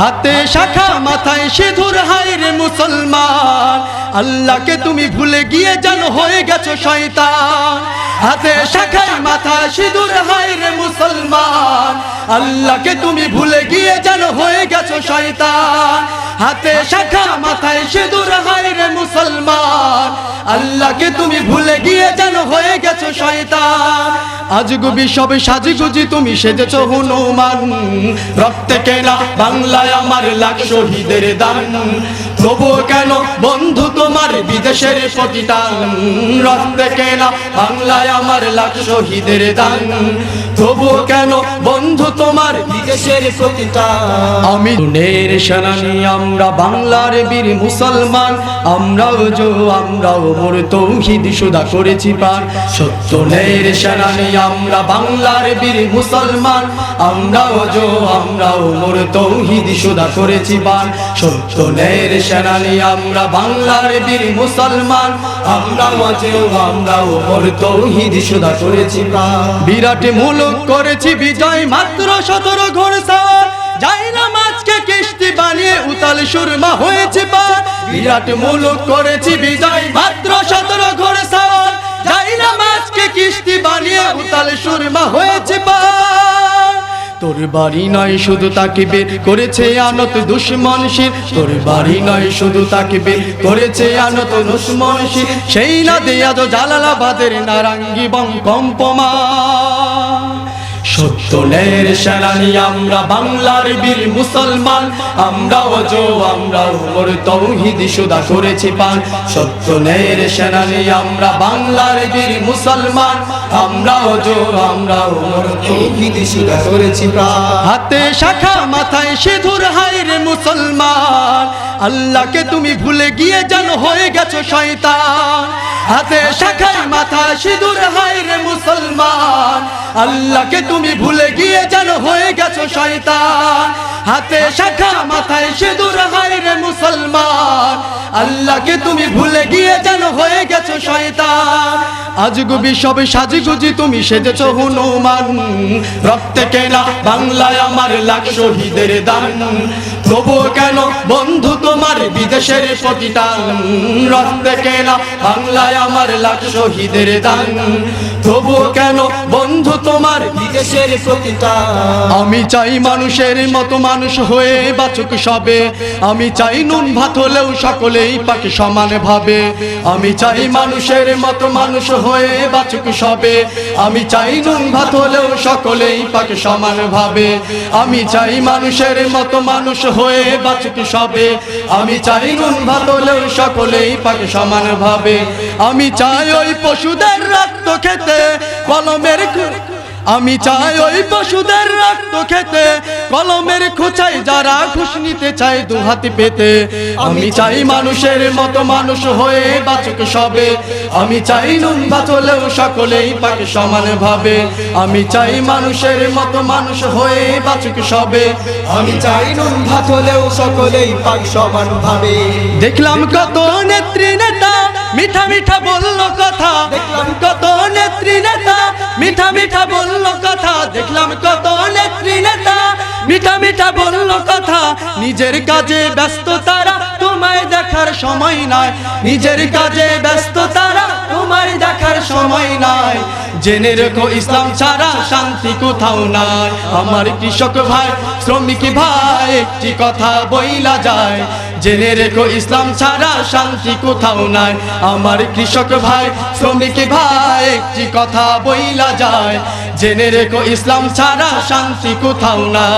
হাতে শাখা, মাথায় সেধুর হায় রে মুসলমান। আল্লাহকে তুমি ভুলে গিয়ে যেন হয়ে গেছো শয়তান। হাতে শাখায় মাথায় সিঁদুর, হায় রে মুসলমান। আল্লাহকে তুমি ভুলে গিয়ে যেন হয়ে গেছো শয়তান। হাতে শাখা, মাথায় সিঁদুর, হায় রে মুসলমান। আল্লাহকে তুমি ভুলে গিয়ে যেন হয়ে গেছো শয়তান। আজগুবি সব সাজগুজি তুমি সেজেছো হনুমান। রক্তে কেনা বাংলায় আমার লাখ শহীদের দান। তবুও কেন? বন্ধু তোমার বিদেশের প্রতিদান। রক্তে কেনা বাংলায় আমার লাখ শহীদের দান। তবুও কেন? বন্ধু তোমার বিদেশের প্রতিটা আমি দুনের সেনানি, আমরা বাংলার বীর মুসলমান। আমরাও জো আমরাও মোর তৌহিদ সুদা করেছি পান। সত্যনের সেনানি, আমরা বাংলার বীর মুসলমান। আমরাও জো আমরাও মোর তৌহিদ সুদা করেছি পান। সত্যনের আমরা বাংলার বীর মুসলমান মোর তৌহিদ সুদা করেছি বিরাট মুলুক করেছি বিজয় মাত্র সতেরো ঘোড়সাওয়ার যাই না মাছকে কিস্তি বানিয়ে উতাল সুরমা হয়েছে পার। বিরাট মুলুক করেছি বিজয় মাত্র সতেরো ঘোড়সাওয়ার যাই না মাছকে কিস্তি বানিয়ে উতাল সুরমা পার তোর বাড়ি নয়, শুধু তাকে বের করেছে আনত দুশ্মন শির। তোর বাড়ি নয়, শুধু তাকে বের করেছে আনত দুশ্মন শির। সেই না দেয়া তো জালালাবাদের নারাঙ্গি বং কম্পমা সত্যনের সেনানি, আমরা বাংলার বীর মুসলমান। আমরাও আমরা মোর তৌহিদি, সুদা করেছি পান। সত্যনের সেনানি, আমরা বাংলার বীর মুসলমান। আমরাও জো আমরা মোর তৌহিদি, সুদা করেছি হাতে শাখা, মাথায় সিঁদুর, হায় মুসলমান, আল্লাহকে তুমি ভুলে গিয়ে যেন হয়ে গেছো শয়তান। হাতে শাখায় মাথায় সিঁদুর, হায় রে মুসলমান, আল্লাহকে তুমি ভুলে গিয়ে যেন হয়ে গেছো শয়তান। হাতে শাখা মাথায় সিঁদুর, হায় রে মুসলমান, আল্লাহকে তুমি ভুলে গিয়ে যেন হয়ে গেছো শয়তান। আজগুবি সব সাজগুজি তুমি সেজেছো হনুমান, রক্তে কেনা বাংলায় আমার লাখ শহীদের দান। তবু কেন? বন্ধু তোমার বিদেশের প্রতিটান রক্তে কেনা বাংলায় আমার লাখ শহীদের দান। তবু কেন? বন্ধু তোমার বিদেশের প্রতিটা। আমি চাই মানুষের মতো মানুষ হয়ে বাচুক সবে। আমি চাই নুন ভাত হলেও সকলেই পাখি সমান ভাবে। আমি চাই মানুষের মতো মানুষ হয়ে বাচুক সবে। আমি চাই নুন ভাত হলেও সকলেই পাখি সমান ভাবে। আমি চাই মানুষের মতো মানুষ হয়ে বাচুক সবে। আমি চাই নুন ভাত হলেও সকলেই পাখি সমান ভাবে। আমি চাই ওই পশুদের রক্ত খেতে, কলমের আমি চাই ওই পশুদের রক্ত খেতে কলমের খোঁচাই যারা ঘুষ নিতে চাই দু হাতে পেতে। আমি চাই মানুষের মতো মানুষ হয়ে বাচক সবে। আমি চাই নুন বাচলেও সকলেই পাকে সমান ভাবে। আমি চাই মানুষের মতো মানুষ হয়ে বাচক সবে। আমি চাই নুন হলেও সকলেই পাক সমান ভাবে। দেখলাম কত নেত্রী নেতা মিঠা মিঠা বলল কথা, দেখলাম কত নেত্রী নেতা। মিঠা মিঠা বলল কথা, দেখলাম কত নেত্রী নেতা। মিঠা মিঠা বলল কথা, নিজের কাজে ব্যস্ত তারা, তোমায় দেখার সময় নাই। নিজের কাজে ব্যস্ত তারা, তোমায় দেখার সময় নাই। জেনে রেখো, ইসলাম ছাড়া শান্তি কোথাও নাই। আমার কৃষক ভাই, শ্রমিক ভাই, একটি কথা বইলা যায়। জেনে রেখো, ইসলাম ছাড়া শান্তি কোথাও নাই। আমার কৃষক ভাই, শ্রমিক ভাই, একটি কথা বইলা যায়। জেনে রেখো, ইসলাম ছাড়া শান্তি কোথাও না